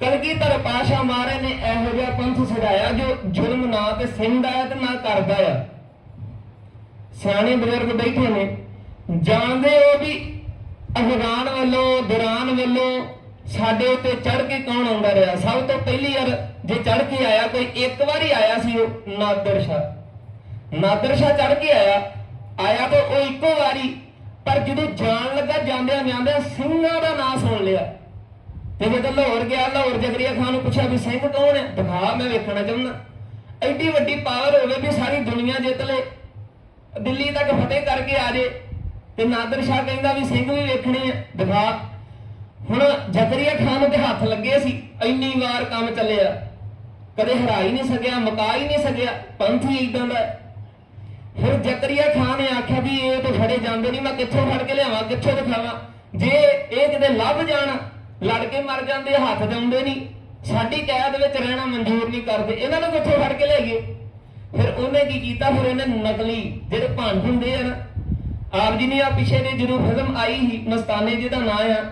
ਕਲਗੀਧਰ ਪਾਸ਼ਾ ਮਹਾਰਾਜ ਨੇ ਇਹੋ ਜਿਹਾ ਪੰਥ ਛਡਾਇਆ ਜੋ ਜ਼ੁਲਮ ਨਾ ਤੇ ਸਿੰਦਾ ਹੈ ਤੇ ਨਾ ਕਰਦਾ ਆ? ਸਿਆਣੇ ਬਜ਼ੁਰਗ ਬੈਠੇ ਨੇ, ਜਾਣਦੇ ਹੋ ਵੀ ਅਫਗਾਨ ਵੱਲੋਂ, ਦੁਰਾਨ ਵੱਲੋਂ ਸਾਡੇ ਉੱਤੇ ਚੜ ਕੇ ਕੌਣ ਆਉਂਦਾ ਰਿਹਾ? ਸਭ ਤੋਂ ਪਹਿਲੀ ਵਾਰ ਜੇ ਚੜ ਕੇ ਆਇਆ, ਕੋਈ ਇੱਕ ਵਾਰੀ ਆਇਆ ਸੀ ਉਹ ਨਾਦਰ ਸ਼ਾਹ। ਨਾਦਰ ਸ਼ਾਹ ਚੜ ਕੇ ਆਇਆ ਆਇਆ ਤਾਂ ਉਹ ਇੱਕੋ ਵਾਰੀ, ਪਰ ਜਦੋਂ ਜਾਣ ਲੱਗਾ ਜਾਂਦਿਆਂ ਜਾਂਦਿਆਂ ਸਿੰਘਾਂ ਦਾ ਨਾਂ ਸੁਣ ਲਿਆ। ਤੇ ਜਦੋਂ ਲਾਹੌਰ ਗਿਆ, ਲਾਹੌਰ ਜਕਰੀਆ ਖਾਨ ਨੂੰ ਪੁੱਛਿਆ ਵੀ ਸਿੰਘ ਕੌਣ ਹੈ? ਦਿਖਾ, ਮੈਂ ਵੇਖਣਾ ਚਾਹੁੰਦਾ। ਐਡੀ ਵੱਡੀ ਪਾਵਰ ਹੋਵੇ ਵੀ ਸਾਰੀ ਦੁਨੀਆ ਜਿੱਤ ਲੇ ਦਿੱਲੀ ਤੱਕ ਫਤਿਹ ਕਰਕੇ ਆ ਜੇ। ਤੇ ਨਾਦਰ ਸ਼ਾਹ ਕਹਿੰਦਾ ਵੀ ਸਿੰਘ ਵੀ ਵੇਖਣੇ ਆ। ਦਿਖਾ। ਹੁਣ ਜਕਰੀਆ ਖਾਨ ਦੇ ਹੱਥ ਲੱਗੇ ਸੀ। ਇੰਨੀ ਵਾਰ ਕੰਮ ਚੱਲਿਆ। ਕਦੇ ਹਰਾ ਹੀ ਨਹੀਂ ਸਕਿਆ ਮਕਾ ਹੀ ਨਹੀਂ ਸਕਿਆ। ਪੰਥ ਹੀ ਇਦਾਂ ਦਾ ਫਿਰ ਜਕਰੀਆ ਖਾਨ ਨੇ ਆਖਿਆ ਵੀ ਇਹ ਤਾਂ ਫੜੇ ਜਾਂਦੇ ਨਹੀਂ। ਮੈਂ ਕਿੱਥੋਂ ਫੜ ਕੇ ਲਿਆਵਾਂ, ਕਿੱਥੋਂ ਦਿਖਾਵਾਂ? ਜੇ ਇਹ ਕਿਤੇ ਲੱਭ ਜਾਣ ਲੜ ਕੇ ਮਰ ਜਾਂਦੇ, ਹੱਥ ਜਾਂਦੇ ਨਹੀਂ। ਸਾਡੀ ਕੈਦ ਵਿੱਚ ਰਹਿਣਾ ਮਨਜ਼ੂਰ ਨਹੀਂ ਕਰਦੇ। ਇਹਨਾਂ ਨੂੰ ਕਿੱਥੋਂ ਫੜ ਕੇ ਲੈ ਗਏ? ਫਿਰ ਉਹਨੇ ਕੀ ਕੀਤਾ? ਫਿਰ ਉਹਨੇ ਨਕਲੀ ਜਿਹੜੇ ਭੰਡ ਹੁੰਦੇ ਆ ਨਾ, ਆਪ ਜੀ ਨੇ ਆ ਪਿਛੇ ਦੇ ਜਦੋਂ ਫਿਲਮ ਆਈ ਸੀ, ਮਸਤਾਨੇ ਜਿਹਦਾ ਨਾਂ ਆ।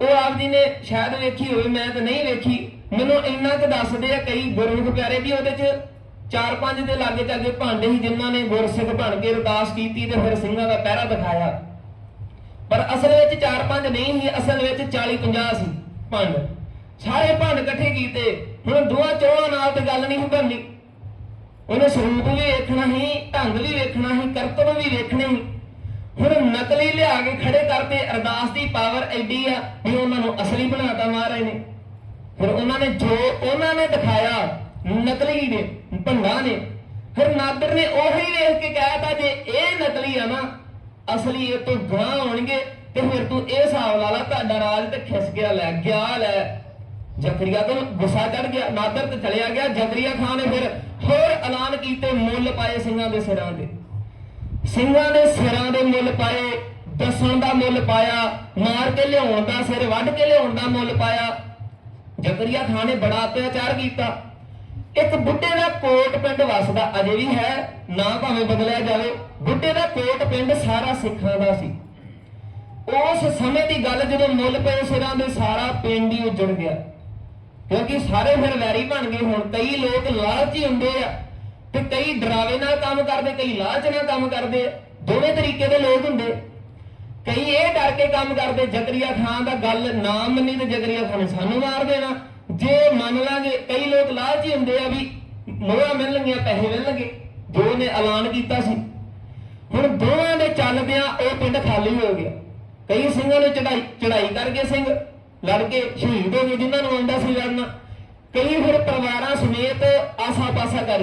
ਉਹ ਆਪ ਜੀ ਨੇ ਸ਼ਾਇਦ ਵੇਖੀ ਹੋਵੇ, ਮੈਂ ਤਾਂ ਨਹੀਂ ਵੇਖੀ। ਮੈਨੂੰ ਇੰਨਾ ਕੁ ਦੱਸਦੇ ਆ ਕਈ ਗੁਰਮੁਖ ਪਿਆਰੇ ਵੀ ਉਹਦੇ 'ਚ ਚਾਰ ਪੰਜ ਦੇ ਲਾਗੇ ਚਾਗੇ ਭਾਂਡੇ ਸੀ ਜਿਨ੍ਹਾਂ ਨੇ ਗੁਰਸਿੱਖ ਬਣ ਕੇ ਅਰਦਾਸ ਕੀਤੀ ਤੇ ਫਿਰ ਸਿੰਘਾਂ ਦਾ ਪਹਿਰਾ ਦਿਖਾਇਆ। ਪਰ ਅਸਲ ਵਿੱਚ ਚਾਰ ਪੰਜ ਨਹੀਂ ਸੀ, ਅਸਲ ਵਿੱਚ 40 50 ਸੀ ਭੰਡ। ਸਾਰੇ ਭੰਡ ਇਕੱਠੇ ਕੀਤੇ। ਹੁਣ ਦੋਹਾਂ ਚੋਹਾਂ ਨਾਲ ਤੇ ਗੱਲ ਨਹੀਂ ਸੀ ਉਹਨੇ ਸਰੂਪ ਵੀ ਵੇਖਣਾ ਸੀ, ਢੰਗ ਵੀ ਵੇਖਣਾ ਸੀ ਕਰਤਵ ਵੀ ਵੇਖਣੇ ਸੀ। ਹੁਣ ਨਕਲੀ ਲਿਆ ਕੇ ਖੜੇ ਕਰਤੇ ਅਰਦਾਸ ਦੀ ਪਾਵਰ ਐਡੀ ਆ ਵੀ ਉਹਨਾਂ ਨੂੰ ਅਸਲੀ ਬਣਾਤਾ ਮਹਾਰਾਜ ਨੇ। ਫਿਰ ਉਹਨਾਂ ਨੇ ਜੋ ਉਹਨਾਂ ਨੇ ਦਿਖਾਇਆ, ਨਕਲੀ ਨੇ, ਭੰਡਾ ਨੇ, ਫਿਰ ਨਾਦਰ ਨੇ ਉਹੀ ਵੇਖ ਕੇ ਕਹਿਤਾ ਜੇ ਇਹ ਨਕਲੀ ਆ ਨਾ ਅਸਲੀ ਇਹ ਤੋਂ ਗਾਂ ਹੋਣਗੇ ਤੇ ਫਿਰ ਤੂੰ ਇਹ ਹਿਸਾਬ ਲਾ ਲਾ, ਤੁਹਾਡਾ ਰਾਜ ਤੇ ਖਿਸ ਗਿਆ, ਲੈ ਗਿਆ, ਲੈ। ਜ਼ਕਰੀਆ ਤੋਂ ਗੁੱਸਾ ਚੜ ਗਿਆ, ਨਾਦਰ ਤੇ ਚਲਿਆ ਗਿਆ, ਜ਼ਕਰੀਆ ਖਾਨ ਨੇ ਫਿਰ ਹੋਰ ਐਲਾਨ ਕੀਤੇ ਮੁੱਲ ਪਾਏ ਸਿੰਘਾਂ ਦੇ ਸਿਰਾਂ ਦੇ ਸਿੰਘਾਂ ਦੇ ਸਿਰਾਂ ਦੇ ਮੁੱਲ ਪਾਏ, ਦਸਣ ਦਾ ਮੁੱਲ ਪਾਇਆ, ਮਾਰ ਕੇ ਲਿਆਉਣ ਦਾ ਸਿਰ, ਵੱਢ ਕੇ ਲਿਆਉਣ ਦਾ ਮੁੱਲ ਪਾਇਆ। ਜ਼ਕਰੀਆ ਖਾਨ ਨੇ ਬੜਾ ਅਤਿਆਚਾਰ ਕੀਤਾ। ਇੱਕ ਬੁੱਢੇ ਦਾ ਕੋਟ ਪਿੰਡ ਵਸਦਾ ਅਜੇ ਵੀ ਹੈ, ਨਾ ਭਾਵੇਂ ਬਦਲਿਆ ਜਾਵੇ। ਬੁੱਢੇ ਦਾ ਕੋਟ ਪਿੰਡ ਸਾਰਾ ਸਿੱਖਾਂ ਦਾ ਸੀ। ਉਸ ਸਮੇਂ ਦੀ ਗੱਲ ਜਦੋਂ ਮੁੱਲ ਪਏ ਸਿਰਾਂ ਦੇ ਸਾਰਾ ਪਿੰਡ ਹੀ ਉਜੜ ਗਿਆ। ਕਿਉਂਕਿ ਸਾਰੇ ਫਿਰ ਵੈਰੀ ਬਣ ਗਏ, ਹੁਣ ਕਈ ਲੋਕ ਲਾਲਚੀ ਹੁੰਦੇ ਆ ਤੇ ਕਈ ਡਰਾਵੇ ਨਾਲ ਕੰਮ ਕਰਦੇ, ਕਈ ਲਾਲਚ ਨਾਲ ਕੰਮ ਕਰਦੇ ਆ। ਦੋਵੇਂ ਤਰੀਕੇ ਦੇ ਲੋਕ ਹੁੰਦੇ। ਕਈ ਇਹ ਡਰ ਕੇ ਕੰਮ ਕਰਦੇ, ਜਕਰੀਆ ਖਾਨ ਦਾ ਗੱਲ ਨਾ ਮੰਨੀ ਤੇ ਜਕਰੀਆ ਖਾਨ ਨੇ ਸਾਨੂੰ ਮਾਰ ਦੇਣਾ। ਜੇ ਮੰਨ ਲਾਂਗੇ, ਕਈ ਲੋਕ ਲਾਲਚੀ ਹੁੰਦੇ ਆ ਵੀ ਮੋਹਰਾ ਮਿਲਣਗੀਆਂ, ਪੈਸੇ ਮਿਲਣਗੇ। ਜੋ ਉਹਨੇ ਐਲਾਨ ਕੀਤਾ ਸੀ। ਚੱਲਦਿਆਂ ਉਹ ਪਿੰਡ ਖਾਲੀ ਹੋ ਗਿਆ। ਕਈ ਸਿੰਘਾਂ ਨੇ ਚੜਾਈ ਚੜਾਈ ਕਰ ਗਏ ਸਿੰਘ ਲੜ ਕੇ ਸ਼ਹੀਦ ਹੋ ਗਏ, ਜਿਨ੍ਹਾਂ ਨੂੰ ਆਉਂਦਾ ਸੀ ਲੜਨਾ। ਕਈ ਫਿਰ ਪਰਿਵਾਰਾਂ ਸਮੇਤ ਆਸਾ ਪਾਸਾ ਕਰ